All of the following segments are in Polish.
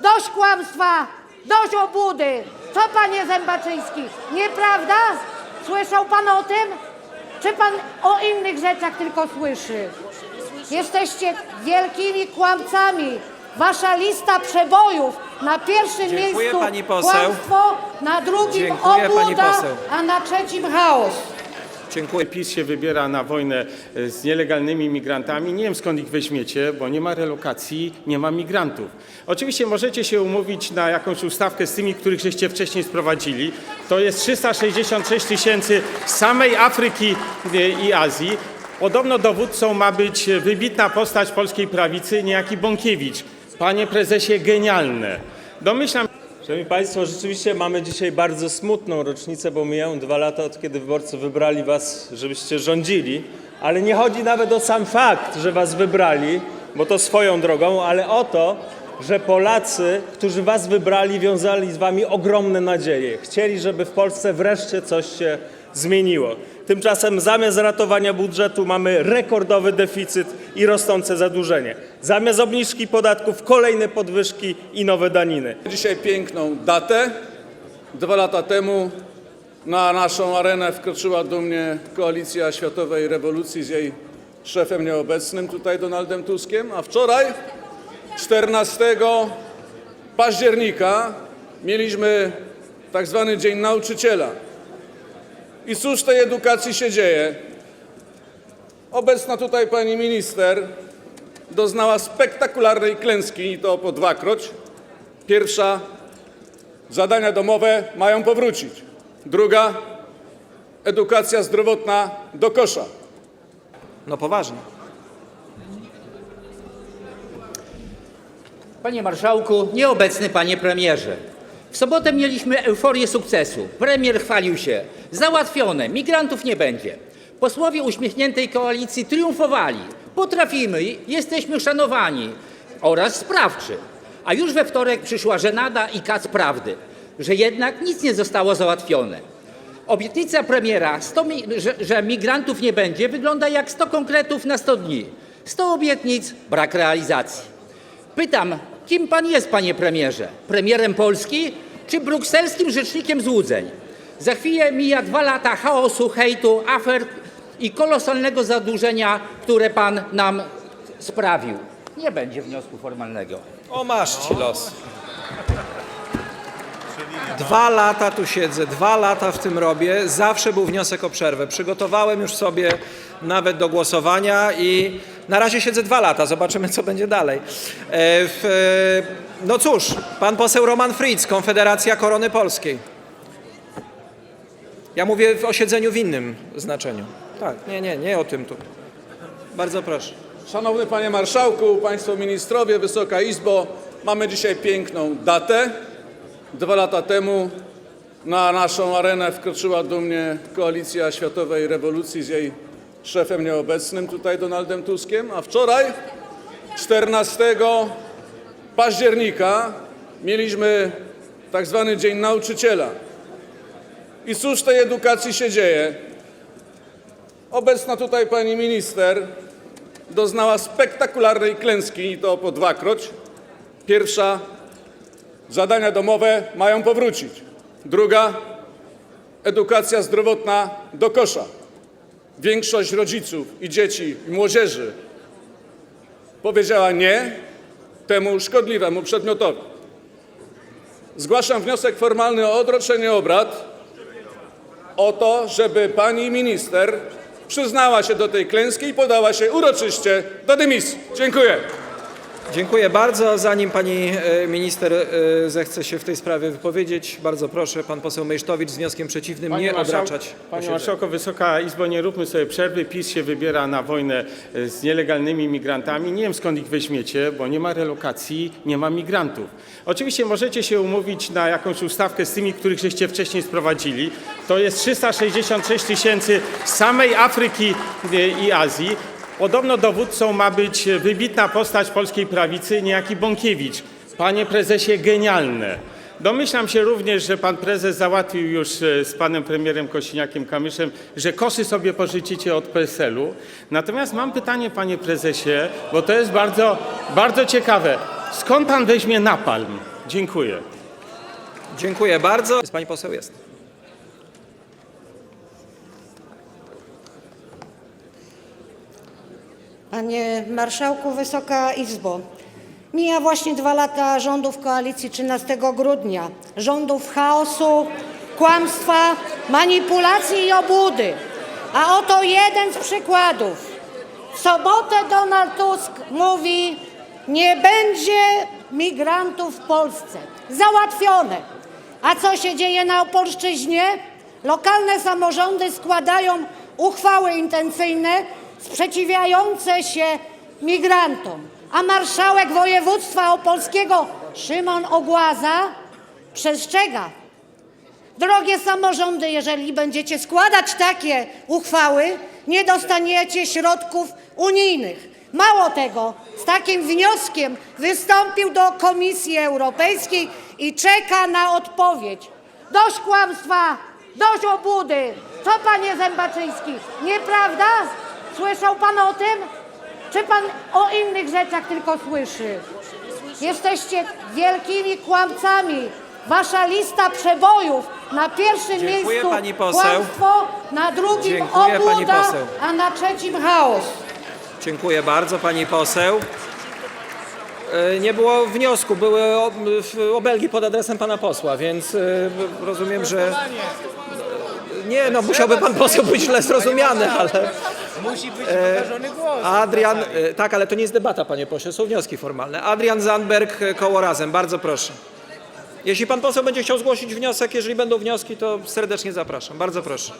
Dość kłamstwa, dość obłudy. Co panie Zębaczyński, nieprawda? Słyszał pan o tym? Czy pan o innych rzeczach tylko słyszy? Jesteście wielkimi kłamcami. Wasza lista przebojów na pierwszym Dziękuję, miejscu pani poseł. kłamstwo, na drugim Dziękuję, pani poseł. a na trzecim chaos. Dziękuję. PiS się wybiera na wojnę e, z nielegalnymi migrantami. Nie wiem skąd ich weźmiecie, bo nie ma relokacji, nie ma migrantów. Oczywiście możecie się umówić na jakąś ustawkę z tymi, których żeście wcześniej sprowadzili. To jest 366 tysięcy z samej Afryki e, i Azji. Podobno dowódcą ma być wybitna postać polskiej prawicy, niejaki Bąkiewicz. Panie prezesie, genialne. Domyślam Szanowni Państwo, rzeczywiście mamy dzisiaj bardzo smutną rocznicę, bo mijają dwa lata od kiedy wyborcy wybrali Was, żebyście rządzili. Ale nie chodzi nawet o sam fakt, że Was wybrali, bo to swoją drogą, ale o to, że Polacy, którzy Was wybrali, wiązali z Wami ogromne nadzieje. Chcieli, żeby w Polsce wreszcie coś się zmieniło. Tymczasem zamiast ratowania budżetu mamy rekordowy deficyt i rosnące zadłużenie. Zamiast obniżki podatków kolejne podwyżki i nowe daniny. Dzisiaj piękną datę. Dwa lata temu na naszą arenę wkroczyła dumnie koalicja światowej rewolucji z jej szefem nieobecnym, tutaj Donaldem Tuskiem, a wczoraj, 14 października, mieliśmy tak zwany Dzień Nauczyciela. I cóż w tej edukacji się dzieje? Obecna tutaj pani minister doznała spektakularnej klęski i to po dwakroć. Pierwsza, zadania domowe mają powrócić. Druga, edukacja zdrowotna do kosza. No poważnie. Panie marszałku, nieobecny panie premierze. W sobotę mieliśmy euforię sukcesu. Premier chwalił się. Załatwione, migrantów nie będzie. Posłowie uśmiechniętej koalicji triumfowali. Potrafimy, jesteśmy szanowani oraz sprawczy. A już we wtorek przyszła żenada i kac prawdy, że jednak nic nie zostało załatwione. Obietnica premiera, 100 mi- że, że migrantów nie będzie, wygląda jak 100 konkretów na 100 dni. 100 obietnic, brak realizacji. Pytam, kim pan jest, panie premierze? Premierem Polski czy brukselskim rzecznikiem złudzeń? Za chwilę mija dwa lata chaosu, hejtu, afer i kolosalnego zadłużenia, które pan nam sprawił. Nie będzie wniosku formalnego. O masz ci los. Dwa lata tu siedzę, dwa lata w tym robię. Zawsze był wniosek o przerwę. Przygotowałem już sobie nawet do głosowania i na razie siedzę dwa lata. Zobaczymy, co będzie dalej. E, e, no cóż, pan poseł Roman Fritz, Konfederacja Korony Polskiej. Ja mówię o siedzeniu w innym znaczeniu. Tak, nie, nie, nie o tym tu. Bardzo proszę. Szanowny Panie Marszałku, Państwo Ministrowie, Wysoka Izbo, mamy dzisiaj piękną datę. Dwa lata temu na naszą arenę wkroczyła dumnie koalicja światowej rewolucji z jej szefem nieobecnym, tutaj Donaldem Tuskiem, a wczoraj, 14 października, mieliśmy tak zwany Dzień Nauczyciela. I cóż w tej edukacji się dzieje? Obecna tutaj pani minister doznała spektakularnej klęski i to po dwakroć. Pierwsza, zadania domowe mają powrócić. Druga, edukacja zdrowotna do kosza. Większość rodziców i dzieci i młodzieży powiedziała nie temu szkodliwemu przedmiotowi. Zgłaszam wniosek formalny o odroczenie obrad o to, żeby pani minister przyznała się do tej klęski i podała się uroczyście do dymisji. Dziękuję. Dziękuję bardzo. Zanim pani e, minister e, zechce się w tej sprawie wypowiedzieć, bardzo proszę, pan poseł Mejsztowicz z wnioskiem przeciwnym nie marszałku- odraczać. Panie. Marszałku, Wysoka Izbo, nie róbmy sobie przerwy. PiS się wybiera na wojnę e, z nielegalnymi migrantami. Nie wiem skąd ich weźmiecie, bo nie ma relokacji, nie ma migrantów. Oczywiście możecie się umówić na jakąś ustawkę z tymi, których żeście wcześniej sprowadzili. To jest 366 tysięcy z samej Afryki i Azji. Podobno dowódcą ma być wybitna postać polskiej prawicy, niejaki Bąkiewicz. Panie prezesie, genialne. Domyślam się również, że pan prezes załatwił już e, z panem premierem Kosiniakiem-Kamyszem, że kosy sobie pożyczycie od PSL-u. Natomiast mam pytanie, panie prezesie, bo to jest bardzo, bardzo ciekawe. Skąd pan weźmie napalm? Dziękuję. Dziękuję bardzo. Pani poseł? Jest. Panie Marszałku, Wysoka Izbo. Mija właśnie dwa lata rządów koalicji 13 grudnia. Rządów chaosu, kłamstwa, manipulacji i obłudy. A oto jeden z przykładów. W sobotę Donald Tusk mówi, nie będzie migrantów w Polsce. Załatwione. A co się dzieje na Opolszczyźnie? Lokalne samorządy składają uchwały intencyjne sprzeciwiające się migrantom. A marszałek województwa opolskiego Szymon Ogłaza przestrzega Drogie samorządy, jeżeli będziecie składać takie uchwały, nie dostaniecie środków unijnych. Mało tego, z takim wnioskiem wystąpił do Komisji Europejskiej i czeka na odpowiedź. Dość kłamstwa, dość obłudy. Co panie Zębaczyński, nieprawda? Słyszał pan o tym? Czy pan o innych rzeczach tylko słyszy? Jesteście wielkimi kłamcami. Wasza lista przebojów na pierwszym Dziękuję, miejscu pani poseł. kłamstwo, na drugim Dziękuję, pani obłuda, poseł. a na trzecim chaos. Dziękuję bardzo pani poseł. E, Nie było wniosku, były w- obelgi pod adresem pana posła, więc e, rozumiem, że. Nie, no musiałby pan poseł być źle zrozumiany, ale. Musi być wyrażony głos. Adrian, e, tak, ale to nie jest debata, panie pośle, są wnioski formalne. Adrian Zandberg, e, koło razem, bardzo proszę. Jeśli pan poseł będzie chciał zgłosić wniosek, jeżeli będą wnioski, to serdecznie zapraszam. Bardzo proszę.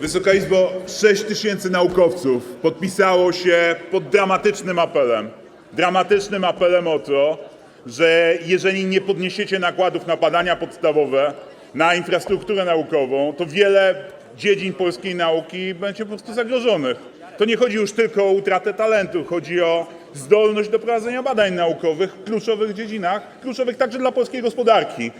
Wysoka Izbo, 6 tysięcy naukowców podpisało się pod dramatycznym apelem. Dramatycznym apelem o to, że jeżeli nie podniesiecie nakładów na badania podstawowe, na infrastrukturę naukową, to wiele dziedzin polskiej nauki będzie po prostu zagrożonych. To nie chodzi już tylko o utratę talentu, chodzi o zdolność do prowadzenia badań naukowych w kluczowych dziedzinach, kluczowych także dla polskiej gospodarki.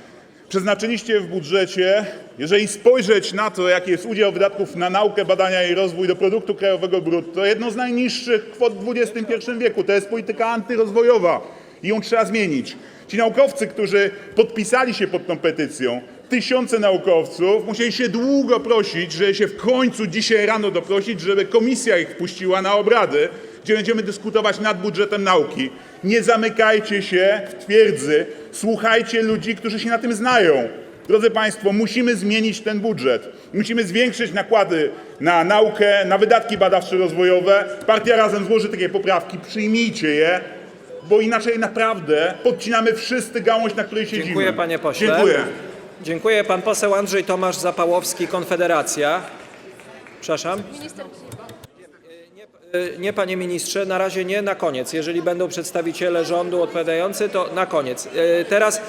Przeznaczyliście w budżecie, jeżeli spojrzeć na to, jaki jest udział wydatków na naukę, badania i rozwój do produktu krajowego brutto, jedną z najniższych kwot w XXI wieku. To jest polityka antyrozwojowa i ją trzeba zmienić. Ci naukowcy, którzy podpisali się pod tą petycją, tysiące naukowców, musieli się długo prosić, żeby się w końcu dzisiaj rano doprosić, żeby komisja ich wpuściła na obrady, gdzie będziemy dyskutować nad budżetem nauki. Nie zamykajcie się w twierdzy, słuchajcie ludzi, którzy się na tym znają. Drodzy Państwo, musimy zmienić ten budżet. Musimy zwiększyć nakłady na naukę, na wydatki badawczo-rozwojowe. Partia Razem złoży takie poprawki, przyjmijcie je, bo inaczej naprawdę podcinamy wszyscy gałąź, na której siedzimy. Dziękuję, panie pośle. Dziękuję. Dziękuję. Pan poseł Andrzej Tomasz Zapałowski, Konfederacja. Przepraszam? Nie, nie, panie ministrze, na razie nie, na koniec. Jeżeli będą przedstawiciele rządu odpowiadający, to na koniec. E, Teraz,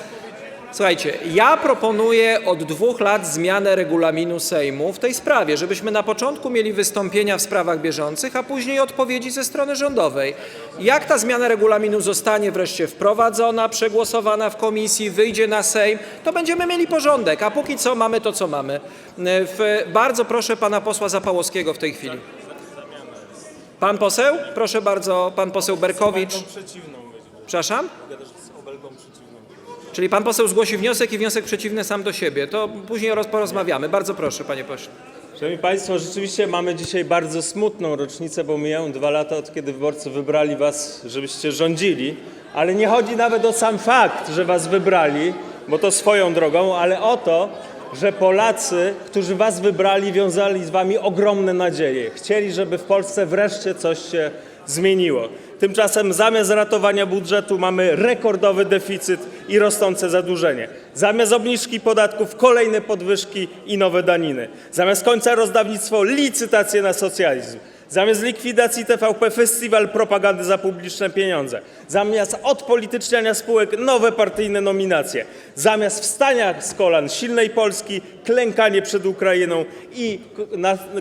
słuchajcie, ja proponuję od dwóch lat zmianę regulaminu Sejmu w tej sprawie, żebyśmy na początku mieli wystąpienia w sprawach bieżących, a później odpowiedzi ze strony rządowej. Jak ta zmiana regulaminu zostanie wreszcie wprowadzona, przegłosowana w komisji, wyjdzie na Sejm, to będziemy mieli porządek, a póki co mamy to, co mamy. W, bardzo proszę pana posła Zapałowskiego w tej chwili. Pan poseł? Proszę bardzo, pan poseł Berkowicz. Przepraszam? Czyli pan poseł zgłosi wniosek i wniosek przeciwny sam do siebie. To później roz- porozmawiamy. Bardzo proszę, panie pośle. Szanowni Państwo, rzeczywiście mamy dzisiaj bardzo smutną rocznicę, bo mijają dwa lata od kiedy wyborcy wybrali Was, żebyście rządzili. Ale nie chodzi nawet o sam fakt, że Was wybrali, bo to swoją drogą, ale o to, że Polacy, którzy Was wybrali, wiązali z Wami ogromne nadzieje. Chcieli, żeby w Polsce wreszcie coś się zmieniło. Tymczasem zamiast ratowania budżetu mamy rekordowy deficyt i rosnące zadłużenie. Zamiast obniżki podatków kolejne podwyżki i nowe daniny. Zamiast końca rozdawnictwo licytacje na socjalizm. Zamiast likwidacji TVP festiwal propagandy za publiczne pieniądze. Zamiast odpolityczniania spółek nowe partyjne nominacje. Zamiast wstania z kolan silnej Polski, klękanie przed Ukrainą i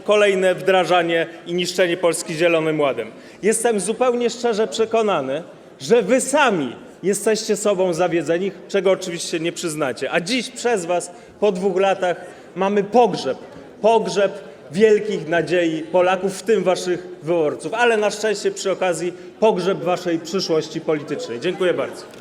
kolejne wdrażanie i niszczenie Polski Zielonym Ładem. Jestem zupełnie szczerze przekonany, że wy sami jesteście sobą zawiedzeni, czego oczywiście nie przyznacie. A dziś przez was po dwóch latach mamy pogrzeb. Pogrzeb wielkich nadziei Polaków, w tym waszych wyborców, ale na szczęście przy okazji pogrzeb waszej przyszłości politycznej. Dziękuję bardzo.